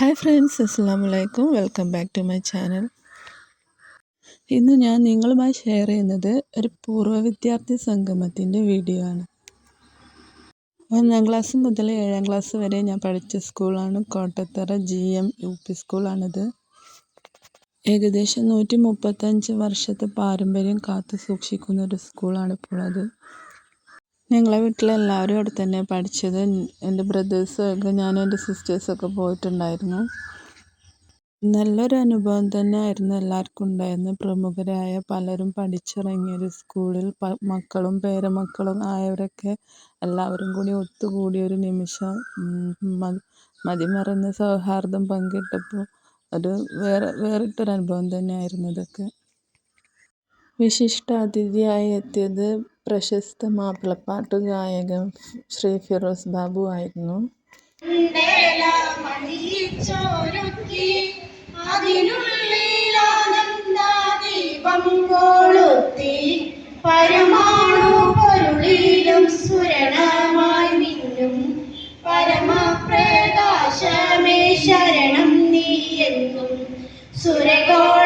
Hi friends അസ്സാം വലൈക്കും welcome back to my channel. ഇന്ന് ഞാൻ നിങ്ങളുമായി ഷെയർ ചെയ്യുന്നത് ഒരു പൂർവ വിദ്യാർത്ഥി സംഗമത്തിന്റെ വീഡിയോ ആണ്. ഒന്നാം ക്ലാസ് മുതൽ ഏഴാം ക്ലാസ് വരെ ഞാൻ പഠിച്ച സ്കൂളാണ് Kottathara G M U P സ്കൂളാണിത്. ഏകദേശം നൂറ്റി മുപ്പത്തഞ്ച് വർഷത്തെ പാരമ്പര്യം കാത്തു സൂക്ഷിക്കുന്ന ഒരു സ്കൂളാണ് ഇപ്പോൾ അത് ഞങ്ങളെ വീട്ടിലെല്ലാവരും അവിടെ തന്നെ പഠിച്ചത് എന്റെ ബ്രദേഴ്സൊക്കെ ഞാനും എന്റെ സിസ്റ്റേഴ്സൊക്കെ പോയിട്ടുണ്ടായിരുന്നു. നല്ലൊരു അനുഭവം തന്നെ ആയിരുന്നു എല്ലാവർക്കും ഉണ്ടായിരുന്നത്. പ്രമുഖരായ പലരും പഠിച്ചിറങ്ങിയ ഒരു സ്കൂളിൽ മക്കളും പേരമക്കളും ആയവരൊക്കെ എല്ലാവരും കൂടി ഒത്തുകൂടിയ ഒരു നിമിഷം മതിമറന്ന് സൗഹാർദ്ദം പങ്കിട്ടപ്പോൾ അത് വേറെ വേറിട്ടൊരു അനുഭവം തന്നെയായിരുന്നു ഇതൊക്കെ. വിശിഷ്ട അതിഥിയായി എത്തിയത് പ്രശസ്ത മാപ്പിളപ്പാട്ട് ഗായകൻ ശ്രീ ഫിറോസ് ബാബു ആയിരുന്നു. പരമാണു ശരണം നീ എന്നും. സുരഗോള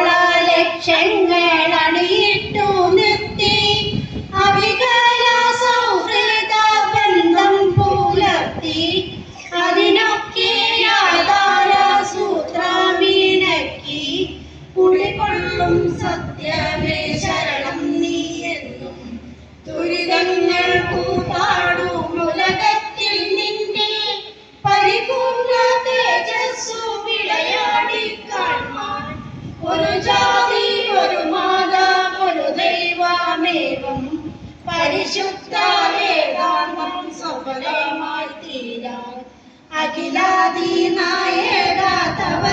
അഖിലാദി നായക തവ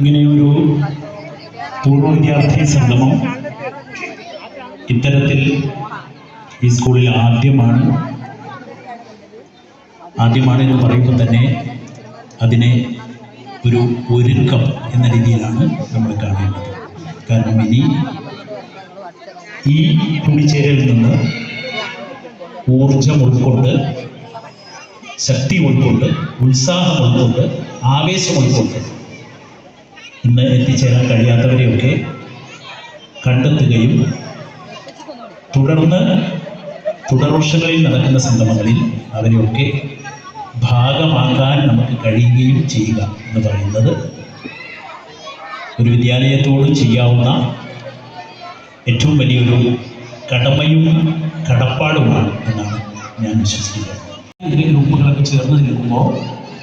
ഇങ്ങനെയൊരു പൂർവ വിദ്യാർത്ഥി സംഗമം ഇത്തരത്തിൽ ഈ സ്കൂളിൽ ആദ്യമാണ്. ആദ്യമാണ് എന്ന് പറയുമ്പോൾ തന്നെ അതിനെ ഒരു ഒരുക്കം എന്ന രീതിയിലാണ് നമ്മൾ കാണേണ്ടത്. കാരണം ഇനി ഈ കൂടിച്ചേരലിൽ നിന്ന് ഊർജം ഉൾക്കൊണ്ട് ശക്തി ഉൾക്കൊണ്ട് ഉത്സാഹം ഉൾക്കൊണ്ട് ആവേശം ഉൾക്കൊണ്ട് ഇന്ന് എത്തിച്ചേരാൻ കഴിയാത്തവരെയൊക്കെ കണ്ടെത്തുകയും തുടർന്ന് തുടർവർഷങ്ങളിൽ നടക്കുന്ന സംഗമങ്ങളിൽ അവരെയൊക്കെ ഭാഗമാക്കാൻ നമുക്ക് കഴിയുകയും ചെയ്യുക എന്ന് പറയുന്നത് ഒരു വിദ്യാലയത്തോട് ചെയ്യാവുന്ന ഏറ്റവും വലിയൊരു കടമയും കടപ്പാടുമാണ് എന്നാണ് ഞാൻ വിശ്വസിക്കുന്നത്. ഇതിലെ ഗ്രൂപ്പുകളൊക്കെ ചേർന്ന് നിൽക്കുമ്പോൾ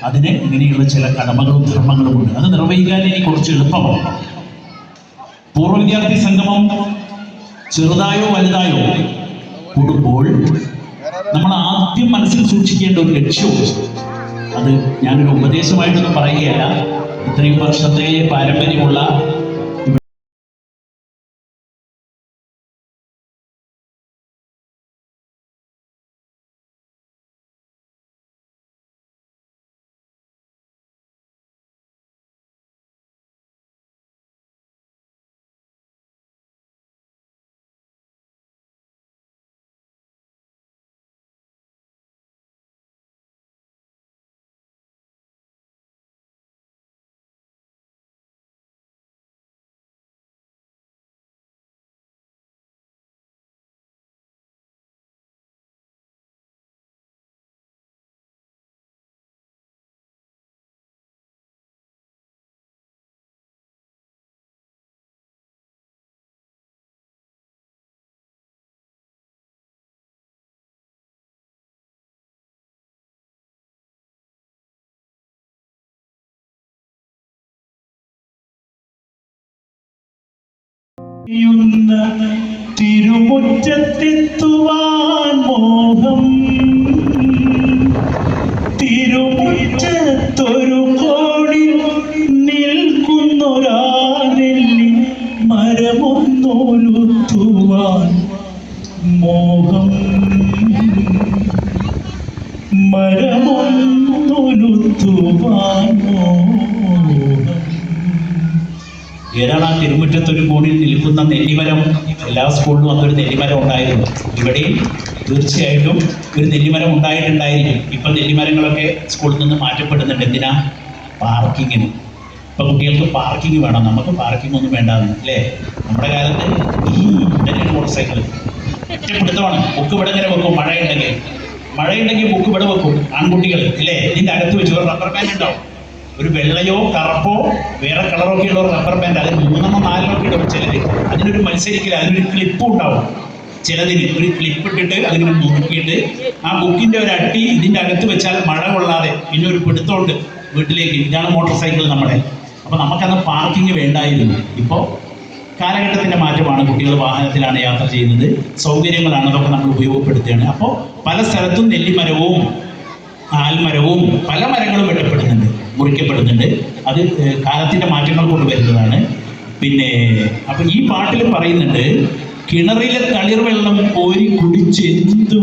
അതിന് ഇങ്ങനെയുള്ള ചില കടമകളും ധർമ്മങ്ങളും ഉണ്ട്. അത് നിർവഹിക്കാൻ ഇനി കുറച്ച് എളുപ്പമാണ് പൂർവ വിദ്യാർത്ഥി സംഗമം ചെറുതായോ വലുതായോ കൂടുമ്പോൾ നമ്മൾ ആദ്യം മനസ്സിൽ സൂക്ഷിക്കേണ്ട ഒരു ലക്ഷ്യവും അത് ഞാനൊരു ഉപദേശമായിട്ടൊന്നും പറയുകയല്ല. ഇത്രയും വർഷത്തെ പാരമ്പര്യമുള്ള തിരുമുറ്റത്തെത്തുവാൻ മോഹം. തിരുമുറ്റത്തൊരു ഏതാണ് ആ തിരുമുറ്റത്ത് ഒരു നിൽക്കുന്ന നെല്ലിമരം എല്ലാ സ്കൂളിലും അന്നൊരു നെല്ലിമരം ഉണ്ടായിരുന്നു. ഇവിടെയും തീർച്ചയായിട്ടും ഒരു നെല്ലിമരം ഉണ്ടായിട്ടുണ്ടായിരിക്കും. ഇപ്പം നെല്ലിമരങ്ങളൊക്കെ സ്കൂളിൽ നിന്ന് മാറ്റപ്പെടുന്നുണ്ട്. എന്തിനാ? പാർക്കിങ്ങിന് ഇപ്പം കുട്ടികൾക്ക് പാർക്കിംഗ് വേണം. നമുക്ക് പാർക്കിംഗ് ഒന്നും വേണ്ടാന്ന്. അല്ലേ? നമ്മുടെ കാലത്ത് ഈ ഇതന്നെയാണ് മോട്ടോർ സൈക്കിൾ ഒറ്റപ്പെടുത്തമാണ് ബുക്ക് ഇവിടെ ഇങ്ങനെ വെക്കും. മഴയുണ്ടെങ്കിൽ. മഴയുണ്ടെങ്കിൽ ബുക്ക് ഇവിടെ വെക്കും. ആൺകുട്ടികൾ. ഇല്ലേ? ഇതിന്റെ അകത്ത് വെച്ച് റബ്ബർ ബാൻഡ് ഉണ്ടാവും. ഒരു വെള്ളയോ കറുപ്പോ വേറെ കളറൊക്കെ ഉള്ള ഒരു റബ്ബർ ബാൻഡ് അതിൽ മൂന്നെണ്ണം നാലെണ്ണം ഇടും ചിലര് അതിനൊരു മത്സരിക്കില്ല അതിനൊരു ക്ലിപ്പ് ഉണ്ടാവും. ചിലതിന് ഒരു ക്ലിപ്പ് ഇട്ടിട്ട് അതിങ്ങനെ മുറുക്കിയിട്ട് ആ ബുക്കിന്റെ ഒരു അട്ടി ഇതിന്റെ അകത്ത് വെച്ചാൽ മഴ കൊള്ളാതെ പിന്നെ ഒരു പിടുത്തമുണ്ട് വീട്ടിലേക്ക്. ഇതാണ് മോട്ടോർ സൈക്കിൾ നമ്മുടെ അപ്പൊ നമുക്കന്ന് പാർക്കിംഗ് വേണ്ടായിരുന്നു. ഇപ്പോൾ കാലഘട്ടത്തിന്റെ മാറ്റമാണ്. കുട്ടികൾ വാഹനത്തിലാണ് യാത്ര ചെയ്യുന്നത്. സൗകര്യങ്ങളാണ് അതൊക്കെ നമ്മൾ ഉപയോഗപ്പെടുത്തുകയാണ്. അപ്പോൾ പല സ്ഥലത്തും നെല്ലിമരവും ആൽമരവും പല മരങ്ങളും വെട്ടപ്പെടുന്നുണ്ട്. മുറിക്കപ്പെടുന്നുണ്ട്. അത് കാലത്തിന്റെ മാറ്റങ്ങൾ കൊണ്ട് വരുന്നതാണ്. പിന്നെ അപ്പൊ ഈ പാട്ടിൽ പറയുന്നുണ്ട് കിണറിലെ തളിർവെള്ളം കോരി കുടിച്ച് എന്ത്